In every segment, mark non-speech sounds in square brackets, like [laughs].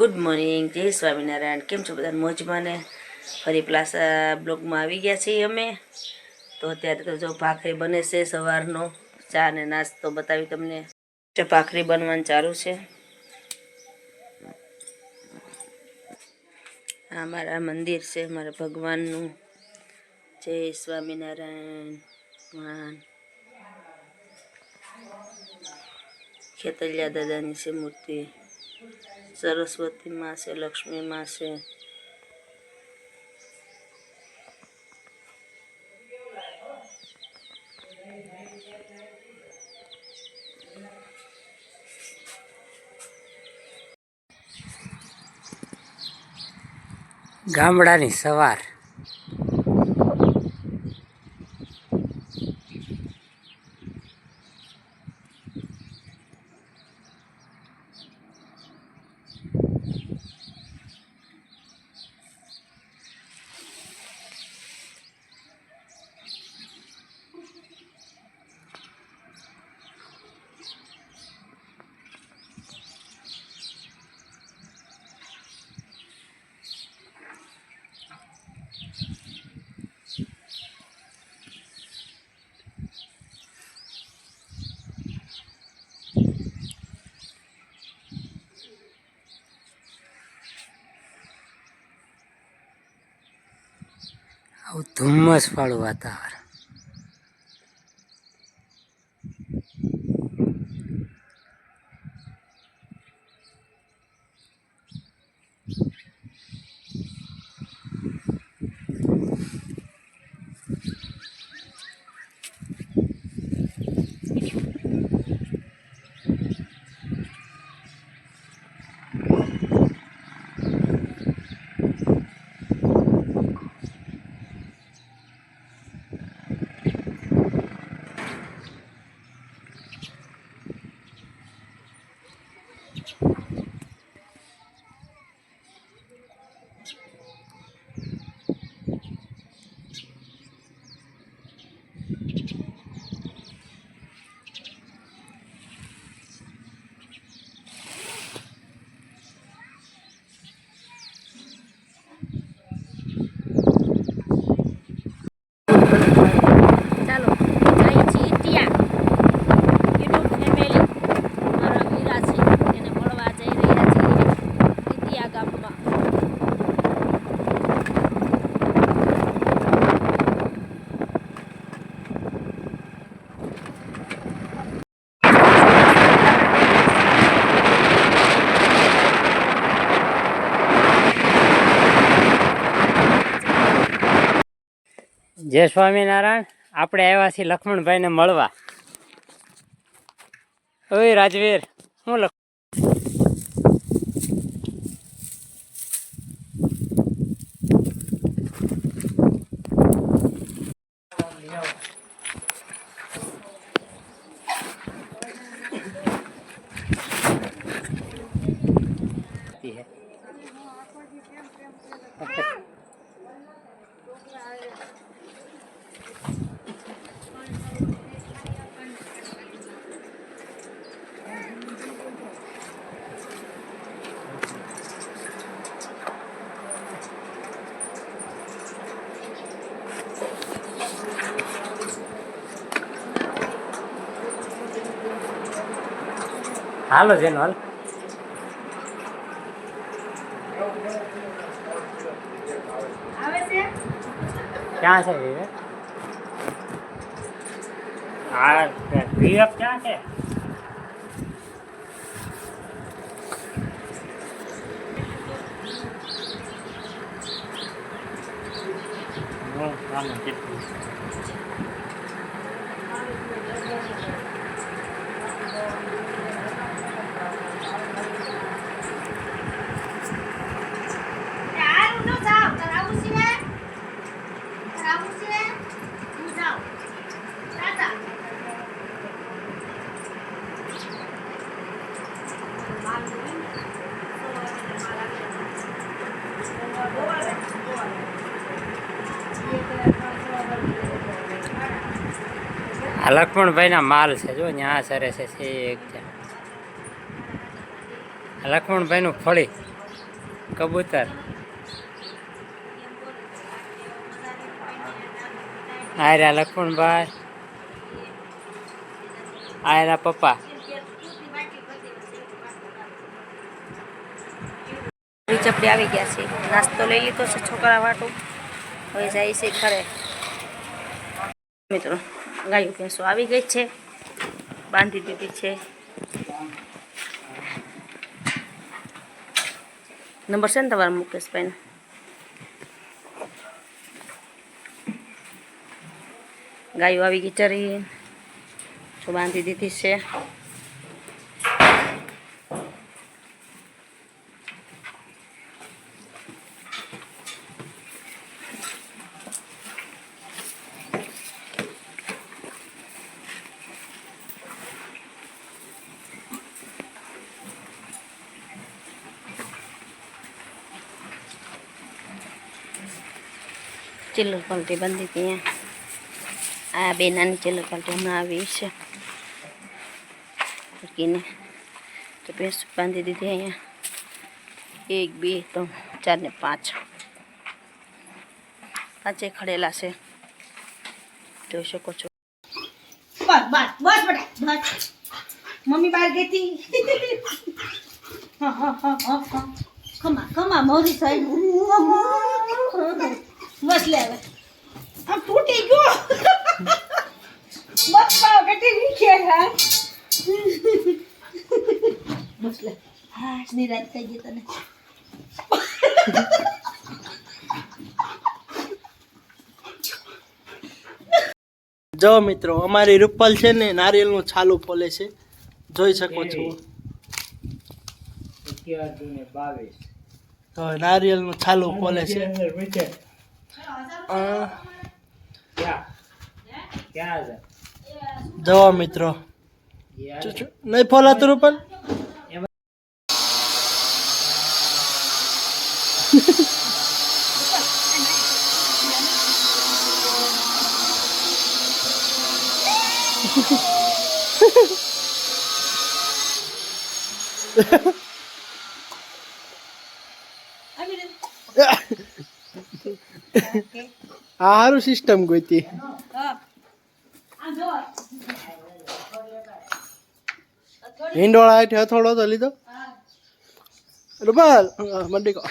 Good morning જય સ્વામિનારાયણ. કેમ છો બધા? મોજમાં ને ફરી પ્લાસા બ્લોગમાં આવી ગયા છીએ અમે. તો અત્યારે તો જો ભાખરી બને છે સવારનો. ચા ને નાસ્તો બતાવી તમને. ભાખરી બનવાનું ચાલુ છે. આ મારા મંદિર છે, મારા ભગવાનનું. જય સ્વામિનારાયણ ભગવાન. ખેતલિયા દાદાની છે મૂર્તિ. સરસ્વતી માં છે લક્ષ્મી માં છે ગામડાની સવાર. ધુમ્મસ વાળું વાતાવરણ ચાલો જઈ છીએ ત્યાં યુટ્યુબ ફેમિલી મારા વીરા છે એને મળવા જઈ રહ્યા છીએ ઇતિયા ગામમાં જય સ્વામિનારાયણ. આપણે આવ્યા છીએ લક્ષ્મણભાઈને મળવા. ઓય રાજવીર શું લખ હાલો જેનો હાલ. ક્યાં છે વિવેક હા વિવેક ક્યાં છે? હું આનું આ લક્ષ્મણભાઈના માલ છે, જો ત્યાં સરે છે એક લક્ષ્મણભાઈનું ફળી, કબૂતર. આયરા લક્ષ્મણભાઈ આયરા પપ્પા. ચપડી આવી ગયા છે. નાસ્તો લઈ લીધો છે, છોકરા વાટું. હવે જાય છે ખરે મિત્રો ગાયું ભેંસો આવી ગઈ છે. બાંધી દીધી છે. નંબર છે ને તમારા મુકેશભાઈનો? ગાયો આવી ગઈ ચરી બાંધી દીધી છે. ચિલ્લર પલટી બાંધી હતી અહીંયા. આ બે નાની ચિલ્લર પલટી હમણાં આવી છે. મૂકીને તો ભેંસ બાંધી દીધી અહીંયા. એક, બે, ત્રણ, ચાર ને પાંચ. પાંચે ખડેલા છે. જોઈ શકો છો. બસ બસ મમ્મી બહાર ગઈ હતી. [laughs] હા હા હા હા. ખમા ખમા, મોરી સાહેબ. બસ લે હવે. આમ તૂટી ગયો. બસ પાવ કેટલી વીખે હા. બસ લે. હા નિરાશ થઈ ગઈ તને. જો મિત્રો અમારી રૂપલ છે ને નારિયેળનું છાલું ફોલે છે. જોઈ શકો છો. નારિયેળનું છાલું ફોલે છે. અ, મિત્રો નહીં છે? જો મિત્રો. ચુ- ચુ- નહીં ફોલાતું રૂપલ આ સારું સિસ્ટમ ગોતી. હિંડોળા હેઠે હથોડો તો લીધો. રૂપલ મંડી કો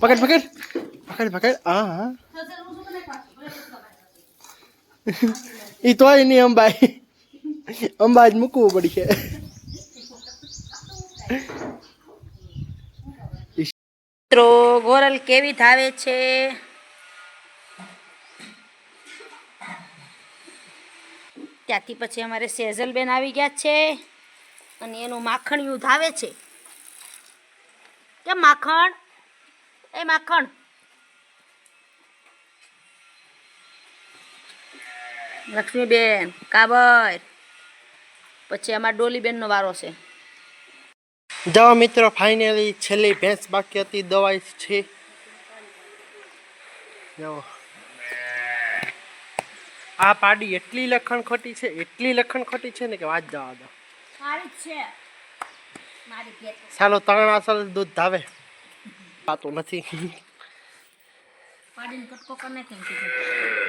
પકડ પકડ. પકડ પકડ. હા હા. એ તોય નહીં અંબાઈ અંબાજ મૂકવું પડશે મિત્રો, ગોરલ કેવી ધાવે છે? ત્યાંથી પછી અમારે સેઝલબેન આવી ગયા છે અને એનું માખણ યુદ્ધ આવે છે. કેમ માખણ? એ માખણ. લક્ષ્મીબેન, કાબર. પછી અમારા ડોલીબેનનો વારો છે. જો મિત્રો ફાઇનલી છેલ્લી ભેંસ બાકી હતી, દવાઈ છે. જો. આ પાડી એટલી લખણ ખોટી છે એટલી લખણ ખોટી છે ને કે વાત જવા દો. જ ચાલો ત્રણ અસલ દૂધ ધાવે. પાતું નથી.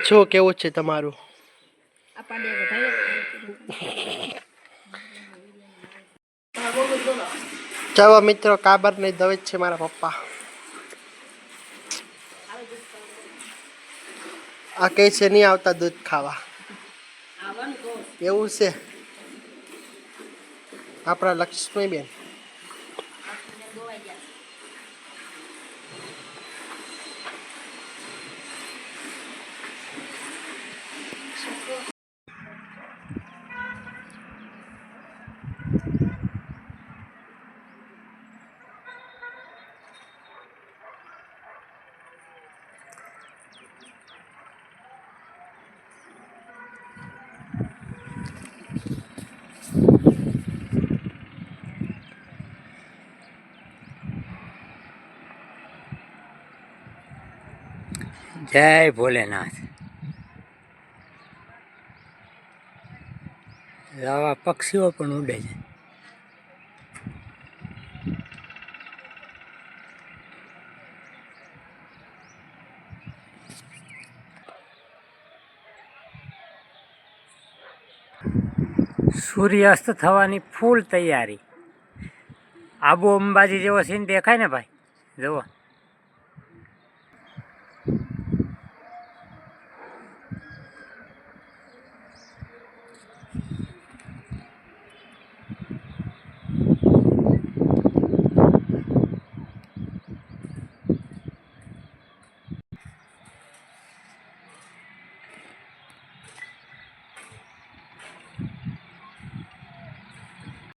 શું કેવું છે તમારું? ચાલો મિત્રો કાબર ને દવે છે મારા પપ્પા. આ કહે છે નહીં આવતા દૂધ ખાવા. એવું છે. આપણા લક્ષ્મીબેન. જય ભોલેનાથ. આવા પક્ષીઓ પણ ઉડે છે. સૂર્યાસ્ત થવાની ફૂલ તૈયારી. આબુ અંબાજી જેવો સીન દેખાય ને ભાઈ? જુઓ.